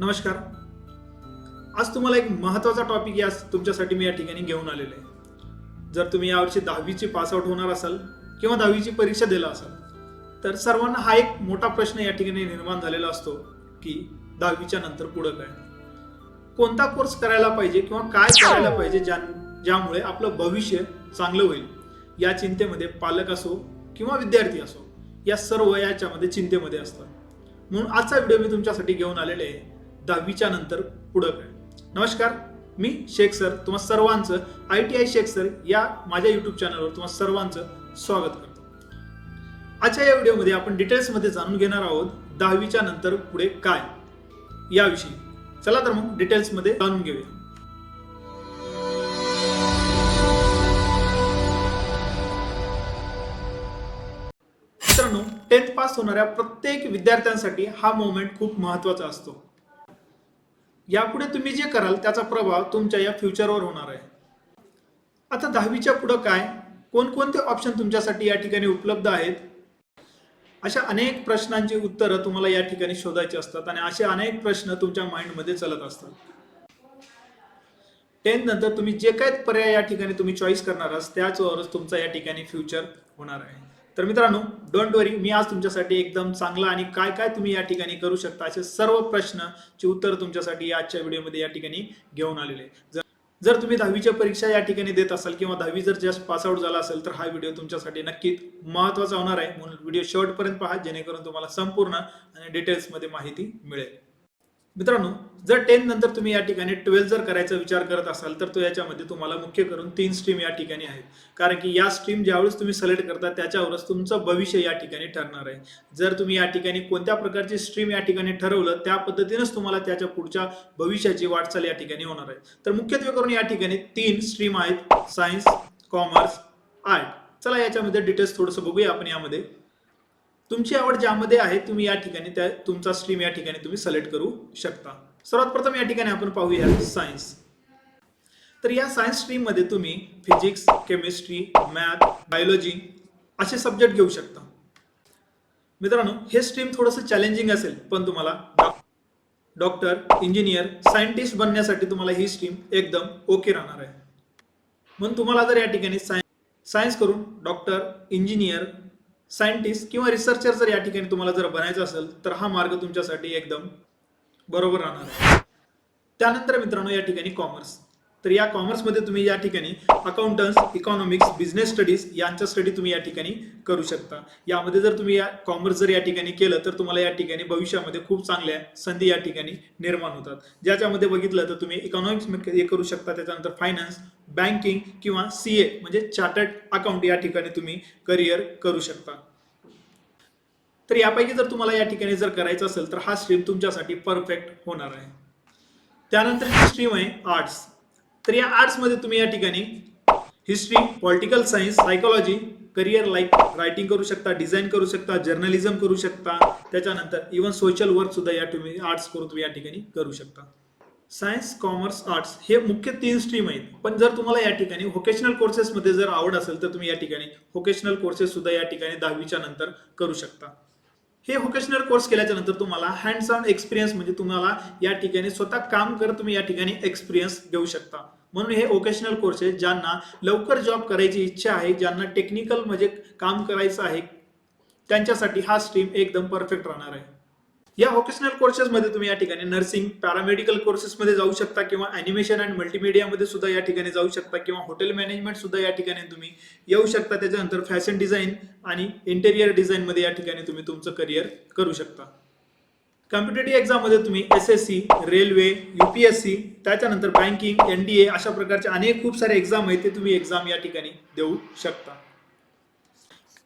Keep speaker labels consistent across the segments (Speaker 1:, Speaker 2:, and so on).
Speaker 1: नमस्कार. आज तुम्हाला एक महत्त्वाचा टॉपिक या तुमच्यासाठी मी या ठिकाणी घेऊन आलेलो आहे. जर तुम्ही यावर्षी दहावीची पासआउट होणार असाल किंवा दहावीची परीक्षा दिला असाल तर सर्वांना हा एक मोठा प्रश्न या ठिकाणी निर्माण झालेला असतो की दहावीच्या नंतर पुढं काय? कोणता कोर्स करायला पाहिजे किंवा काय करायला पाहिजे ज्या ज्यामुळे आपलं भविष्य चांगलं होईल? या चिंतेमध्ये पालक असो किंवा विद्यार्थी असो या सर्व याच्यामध्ये चिंतेमध्ये असतात. म्हणून आजचा व्हिडिओ मी तुमच्यासाठी घेऊन आलेले आहे. दहावीच्या नंतर पुढं काय नमस्कार मी शेख सर. तुम्हा सर्वांचं I T I Shaikh sir या माझ्या यूट्यूब चॅनलवर तुम्हा सर्वांचं स्वागत करतो. आजच्या या व्हिडिओमध्ये आपण डिटेल्समध्ये जाणून घेणार आहोत दहावीच्या नंतर पुढे काय याविषयी. चला तर मग डिटेल्समध्ये जाणून घेऊया. मित्रांनो टेन्थ पास होणाऱ्या प्रत्येक विद्यार्थ्यांसाठी हा मोमेंट खूप महत्त्वाचा असतो. यापुढे तुम्ही जे कराल त्याचा प्रभाव तुमच्या या फ्युचरवर होणार आहे. आता दहावीच्या पुढं काय? कोणकोणते ऑप्शन तुमच्यासाठी या ठिकाणी उपलब्ध आहेत? अशा अनेक प्रश्नांची उत्तरं तुम्हाला या ठिकाणी शोधायची असतात आणि असे अनेक प्रश्न तुमच्या माइंडमध्ये चलत असतात. टेन्थ नंतर तुम्ही जे काय पर्याय या ठिकाणी तुम्ही चॉईस करणार आहात त्याचवरच तुमचा या ठिकाणी फ्युचर होणार आहे. तर मित्रांनो डोंट वरी मी आज तुमच्यासाठी एकदम चांगला आणि काय काय तुम्ही या ठिकाणी करू शकता असे सर्व प्रश्नची उत्तर तुमच्यासाठी आजच्या व्हिडिओमध्ये या ठिकाणी घेऊन आलेले जर जर तुम्ही दहावीच्या परीक्षा या ठिकाणी देत असाल किंवा दहावी जर जस्ट पासआउट झाला असेल तर हा व्हिडिओ तुमच्यासाठी नक्कीच महत्त्वाचा होणार आहे. म्हणून व्हिडिओ शेवटपर्यंत पहा जेणेकरून तुम्हाला संपूर्ण आणि डिटेल्समध्ये माहिती मिळेल. मित्रांनो जर टेन नंतर तुम्ही या ठिकाणी ट्वेल्थ जर करायचा विचार करत असाल तर तो याच्यामध्ये तुम्हाला मुख्य करून तीन स्ट्रीम या ठिकाणी आहेत. कारण की या स्ट्रीम ज्यावेळेस तुम्ही सिलेक्ट करता त्याच्यावरच तुमचं भविष्य या ठिकाणी ठरणार आहे. जर तुम्ही या ठिकाणी कोणत्या प्रकारची स्ट्रीम या ठिकाणी ठरवलं त्या पद्धतीनेच तुम्हाला त्याच्या पुढच्या भविष्याची वाटचाल या ठिकाणी होणार आहे. तर मुख्यत्वे करून या ठिकाणी तीन स्ट्रीम आहेत सायन्स कॉमर्स आर्ट चला याच्यामध्ये डिटेल्स थोडंसं बघूया आपण यामध्ये. तुमची आवड ज्यामध्ये आहे तुम्ही या ठिकाणी त्या तुमचा स्ट्रीम या ठिकाणी तुम्ही सिलेक्ट करू शकता. सर्वात प्रथम या ठिकाणी आपण पाहूया सायन्स तर या सायन्स स्ट्रीममध्ये तुम्ही फिजिक्स केमिस्ट्री मॅथ बायोलॉजी असे सब्जेक्ट घेऊ शकता. मित्रांनो हे स्ट्रीम थोडंसं चॅलेंजिंग असेल पण तुम्हाला डॉक्टर इंजिनियर सायंटिस्ट बनण्यासाठी तुम्हाला ही स्ट्रीम एकदम ओके राहणार आहे. म्हणून तुम्हाला जर या ठिकाणी सायन्स सायन्स करून डॉक्टर इंजिनियर सायंटिस्ट किंवा रिसर्चर जर या ठिकाणी तुम्हाला जर बनायचं असेल तर हा मार्ग तुमच्यासाठी एकदम बरोबर राहणार आहे. त्यानंतर मित्रांनो या ठिकाणी कॉमर्स तर या कॉमर्समध्ये तुम्ही या ठिकाणी अकाउंटन्स इकॉनॉमिक्स बिझनेस स्टडीज यांचा स्टडी तुम्ही या ठिकाणी करू शकता. यामध्ये जर तुम्ही या कॉमर्स जर या ठिकाणी केलं तर तुम्हाला या ठिकाणी भविष्यामध्ये खूप चांगल्या संधी या ठिकाणी निर्माण होतात. ज्याच्यामध्ये बघितलं तर तुम्ही इकॉनॉमिक्स हे करू शकता त्याच्यानंतर फायनान्स बँकिंग किंवा सी ए म्हणजे चार्टर्ड अकाउंट या ठिकाणी तुम्ही करिअर करू शकता. तर यापैकी जर तुम्हाला या ठिकाणी जर करायचं असेल तर हा स्ट्रीम तुमच्यासाठी परफेक्ट होणार आहे. त्यानंतर स्ट्रीम आहे आर्ट्स तर या आर्ट्समध्ये तुम्ही या ठिकाणी history political science psychology career like writing करू शकता डिझाईन करू शकता जर्नलिझम करू शकता. त्याच्यानंतर इव्हन सोशल वर्क सुद्धा या तुम्ही आर्ट्स करून तुम्ही या ठिकाणी करू शकता. सायन्स कॉमर्स आर्ट्स हे मुख्य तीन स्ट्रीम आहेत. पण जर तुम्हाला या ठिकाणी व्होकेशनल कोर्सेसमध्ये जर आवड असेल तर तुम्ही या ठिकाणी व्होकेशनल कोर्सेस सुद्धा या ठिकाणी दहावीच्या नंतर करू शकता. हे व्होकेशनल कोर्स केल्याच्यानंतर तुम्हाला हँड्स ऑन एक्सपिरियन्स म्हणजे तुम्हाला या ठिकाणी स्वतः काम करत तुम्ही या ठिकाणी एक्सपिरियन्स घेऊ शकता. म्हणून हे व्होकेशनल कोर्स आहे ज्यांना लवकर जॉब करायची इच्छा आहे ज्यांना टेक्निकल म्हणजे काम करायचं आहे त्यांच्यासाठी हा स्ट्रीम एकदम परफेक्ट राहणार आहे. या व्होकेशनल कोर्सेसमध्ये तुम्ही या ठिकाणी नर्सिंग पॅरामेडिकल कोर्सेसमध्ये जाऊ शकता किंवा अॅनिमेशन अँड मल्टीमिडियामध्ये सुद्धा या ठिकाणी जाऊ शकता किंवा हॉटेल मॅनेजमेंट सुद्धा या ठिकाणी तुम्ही येऊ शकता. त्याच्यानंतर फॅशन डिझाईन आणि इंटेरियर डिझाईनमध्ये या ठिकाणी तुम्ही तुमचं करिअर करू शकता. कॉम्पिटेटिव्ह एक्झाममध्ये तुम्ही S S C railway UPSC त्याच्यानंतर बँकिंग एन डी ए अशा प्रकारचे अनेक खूप सारे एक्झाम आहेत ते तुम्ही एक्झाम या ठिकाणी देऊ शकता.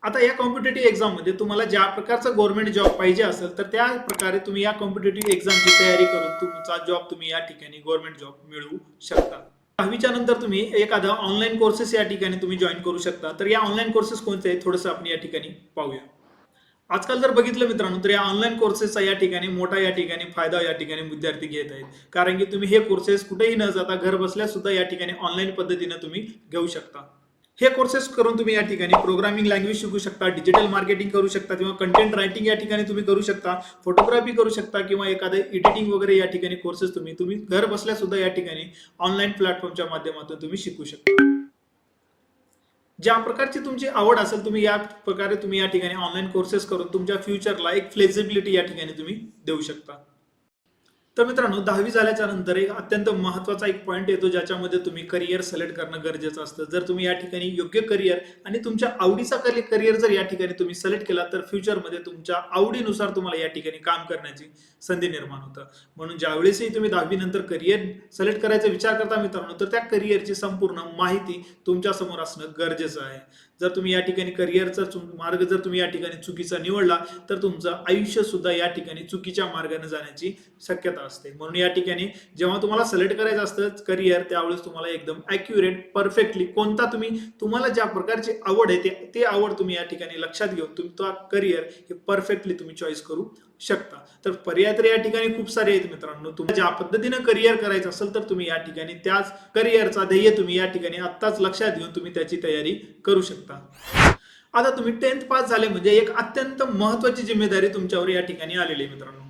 Speaker 1: आता या कॉम्पिटेटिव्ह एक्झाममध्ये तुम्हाला ज्या प्रकारचा गव्हर्नमेंट जॉब पाहिजे असेल तर त्या प्रकारे तुम्ही या कॉम्पिटेटिव्ह एक्झामची तयारी करून तुमचा जॉब तुम्ही या ठिकाणी गव्हर्नमेंट जॉब मिळवू शकता. दहावीच्या नंतर तुम्ही एखादा ऑनलाईन कोर्सेस या ठिकाणी तुम्ही जॉईन करू शकता. तर या ऑनलाईन कोर्सेस कोणते आहेत? थोडंसं आपण या ठिकाणी पाहूया. आजकाल जर बघितलं मित्रांनो तर या ऑनलाईन कोर्सेसचा या ठिकाणी मोठा या ठिकाणी फायदा या ठिकाणी विद्यार्थी घेत आहेत. कारण की तुम्ही हे कोर्सेस कुठेही न जाता घर बसल्या सुद्धा या ठिकाणी ऑनलाईन पद्धतीने तुम्ही घेऊ शकता. हे कोर्सेस करून तुम्ही या ठिकाणी प्रोग्रामिंग लँग्वेज शिकू शकता डिजिटल मार्केटिंग करू शकता किंवा कंटेंट रायटिंग या ठिकाणी तुम्ही करू शकता फोटोग्राफी करू शकता किंवा एखादं एडिटिंग वगैरे या ठिकाणी कोर्सेस तुम्ही तुम्ही घर बसल्या सुद्धा या ठिकाणी ऑनलाईन प्लॅटफॉर्मच्या माध्यमातून तुम्ही शिकू शकता. ज्या प्रकारची तुमची आवड असेल तुम्ही या प्रकारे तुम्ही या ठिकाणी ऑनलाईन कोर्सेस करून तुमच्या फ्युचरला एक फ्लेक्झिबिलिटी या ठिकाणी तुम्ही देऊ शकता. तर मित्रांनो दहावी झाल्याच्यानंतर एक अत्यंत महत्त्वाचा एक पॉईंट येतो ज्याच्यामध्ये तुम्ही करिअर सिलेक्ट करणं गरजेचं असतं. जर तुम्ही या ठिकाणी योग्य करिअर आणि तुमच्या आवडीचा करिअर जर या ठिकाणी तुम्ही सिलेक्ट केला तर फ्युचरमध्ये तुमच्या आवडीनुसार तुम्हाला या ठिकाणी काम करण्याची संधी निर्माण होतं. म्हणून ज्यावेळेसही तुम्ही दहावी नंतर करिअर सिलेक्ट करायचा विचार करता मित्रांनो तर त्या करिअरची संपूर्ण माहिती तुमच्यासमोर असणं गरजेचं आहे. जर तुम्ही या ठिकाणी करिअरचा मार्ग जर तुम्ही या ठिकाणी चुकीचा निवडला तर तुमचं आयुष्य सुद्धा या ठिकाणी चुकीच्या मार्गाने जाण्याची शक्यता असते. म्हणून या ठिकाणी जेव्हा तुम्हाला सिलेक्ट करायचं असतं करिअर त्यावेळेस तुम्हाला एकदम अॅक्युरेट परफेक्टली कोणता तुम्ही तुम्हाला ज्या प्रकारची आवड आहे ते आवड तुम्ही या ठिकाणी लक्षात घेऊन तुम्ही तो करिअर हे परफेक्टली तुम्ही चॉईस करू शकता. तर पर्याय तर या ठिकाणी खूप सारे आहेत मित्रांनो. तुम्हाला ज्या पद्धतीनं करिअर करायचं असेल तर तुम्ही या ठिकाणी त्याच करिअरचा ध्येय तुम्ही या ठिकाणी आत्ताच लक्षात घेऊन तुम्ही त्याची तयारी करू शकता. आता तुम्ही टेन्थ पास झाले म्हणजे एक अत्यंत महत्वाची जिम्मेदारी तुमच्यावर या ठिकाणी आलेली आहे मित्रांनो.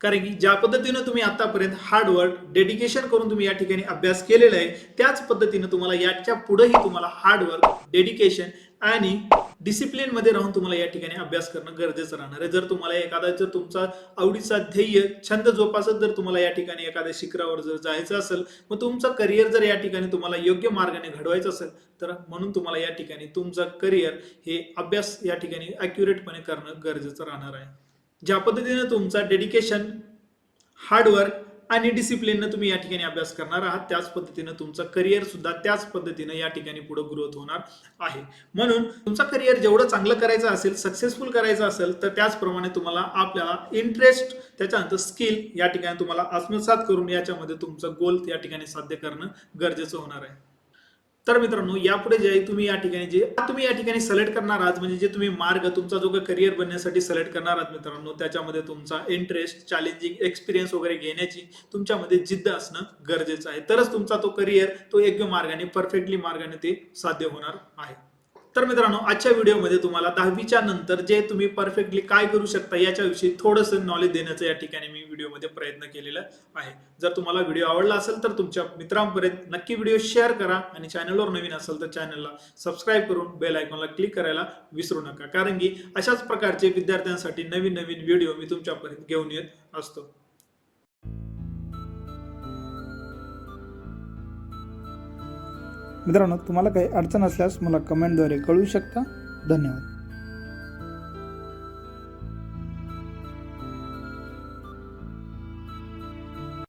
Speaker 1: कारण की ज्या पद्धतीनं तुम्ही आतापर्यंत हार्डवर्क डेडिकेशन करून तुम्ही या ठिकाणी अभ्यास केलेला आहे त्याच पद्धतीनं तुम्हाला याच्या पुढेही तुम्हाला हार्डवर्क डेडिकेशन आणि डिसिप्लिनमध्ये राहून तुम्हाला या ठिकाणी अभ्यास करणं गरजेचं राहणार आहे. जर तुम्हाला एखादा जर तुमचा आवडीचा ध्येय छंद जोपासत जर तुम्हाला या ठिकाणी एखाद्या शिखरावर जर जायचं असेल मग तुमचा करिअर जर या ठिकाणी तुम्हाला योग्य मार्गाने घडवायचं असेल तर म्हणून तुम्हाला या ठिकाणी तुमचं करिअर हे अभ्यास या ठिकाणी अॅक्युरेटपणे करणं गरजेचं राहणार आहे. ज्या पद्धतीने तुमचा डेडिकेशन हार्डवर्क आणि डिसिप्लिननं तुम्ही या ठिकाणी अभ्यास करणार आहात. त्याच पद्धतीनं तुमचं करिअर सुद्धा त्याच पद्धतीनं या ठिकाणी पुढे ग्रोथ होणार आहे. म्हणून तुमचं करिअर जेवढं चांगलं करायचं असेल सक्सेसफुल करायचं असेल तर त्याचप्रमाणे तुम्हाला आपल्याला इंटरेस्ट त्याच्यानंतर स्किल या ठिकाणी तुम्हाला आत्मसात करून याच्यामध्ये तुमचं गोल या ठिकाणी साध्य करणं गरजेचं होणार आहे. तर मित्रांनो यापुढे जे तुम्ही या ठिकाणी जे तुम्ही या ठिकाणी सिलेक्ट करणार आहात म्हणजे जे तुम्ही मार्ग तुमचा जो काही करिअर बनण्यासाठी सिलेक्ट करणार आहात मित्रांनो त्याच्यामध्ये तुमचा इंटरेस्ट चॅलेंजिंग एक्सपिरियन्स वगैरे घेण्याची तुमच्यामध्ये जिद्द असणं गरजेचं आहे. तरच तुमचा तो करिअर तो योग्य मार्गाने परफेक्टली मार्गाने ते साध्य होणार आहे. तर मित्रांनो आजच्या व्हिडिओमध्ये तुम्हाला दहावीच्या नंतर जे तुम्ही परफेक्टली काय करू शकता याच्याविषयी थोडंसं नॉलेज देण्याचा या ठिकाणी मी व्हिडिओमध्ये प्रयत्न केलेला आहे. जर तुम्हाला व्हिडिओ आवडला असेल तर तुमच्या मित्रांपर्यंत नक्की व्हिडिओ शेअर करा आणि चॅनलवर नवीन असेल तर चॅनलला सबस्क्राईब करून बेल आयकॉनला क्लिक करायला विसरू नका. कारण की अशाच प्रकारचे विद्यार्थ्यांसाठी नवीन नवीन व्हिडिओ मी तुमच्यापर्यंत घेऊन येत असतो.
Speaker 2: मित्रांनो तुम्हाला काही अडचण असल्यास मला कमेंटद्वारे कळवू शकता. धन्यवाद.